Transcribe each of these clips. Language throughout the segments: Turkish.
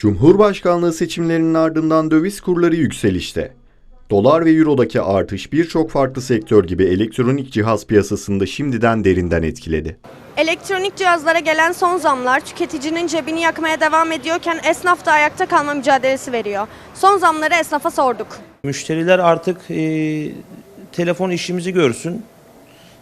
Cumhurbaşkanlığı seçimlerinin ardından döviz kurları yükselişte. Dolar ve eurodaki artış birçok farklı sektör gibi elektronik cihaz piyasasında şimdiden derinden etkiledi. Elektronik cihazlara gelen son zamlar tüketicinin cebini yakmaya devam ediyorken esnaf da ayakta kalma mücadelesi veriyor. Son zamları esnafa sorduk. Müşteriler artık e, telefon işimizi görsün.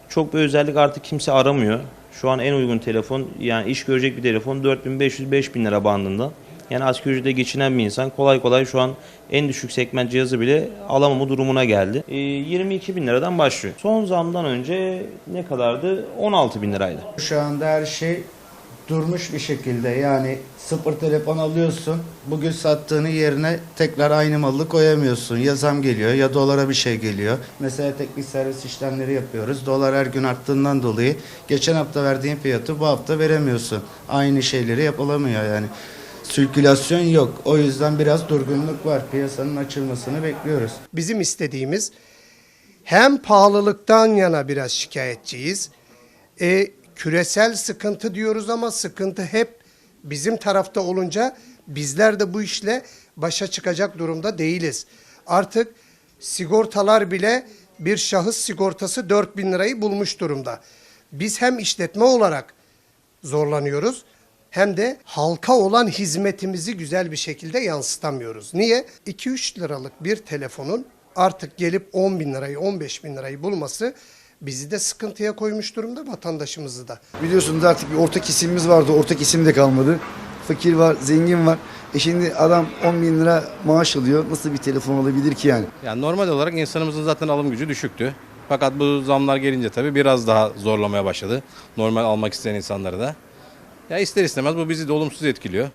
Çok bir özellik artık kimse aramıyor. Şu an en uygun telefon yani iş görecek bir telefon 4500-5000 lira bandında. Yani asgari ücretle geçinen bir insan kolay kolay şu an en düşük segment cihazı bile alamama durumuna geldi. E, 22 bin liradan başlıyor. Son zamdan önce ne kadardı? 16 bin liraydı. Şu anda her şey durmuş bir şekilde yani sıfır telefon alıyorsun bugün sattığını yerine tekrar aynı malı koyamıyorsun ya zam geliyor ya dolara bir şey geliyor mesela teknik servis işlemleri yapıyoruz dolar her gün arttığından dolayı geçen hafta verdiğin fiyatı bu hafta veremiyorsun aynı şeyleri yapılamıyor yani sirkülasyon yok o yüzden biraz durgunluk var piyasanın açılmasını bekliyoruz. Bizim istediğimiz hem pahalılıktan yana biraz şikayetçiyiz. E, küresel sıkıntı diyoruz ama sıkıntı hep bizim tarafta olunca bizler de bu işle başa çıkacak durumda değiliz. Artık sigortalar bile bir şahıs sigortası 4 bin lirayı bulmuş durumda. Biz hem işletme olarak zorlanıyoruz hem de halka olan hizmetimizi güzel bir şekilde yansıtamıyoruz. Niye? 2-3 liralık bir telefonun artık gelip 10 bin lirayı 15 bin lirayı bulması bizi de sıkıntıya koymuş durumda vatandaşımızı da. Biliyorsunuz artık bir orta kesimimiz vardı. Orta kesim de kalmadı. Fakir var, zengin var. E şimdi adam 10 bin lira maaş alıyor. Nasıl bir telefon alabilir ki yani? Yani normal olarak insanımızın zaten alım gücü düşüktü. Fakat bu zamlar gelince tabii biraz daha zorlamaya başladı. Normal almak isteyen insanları da. Ya ister istemez bu bizi de olumsuz etkiliyor.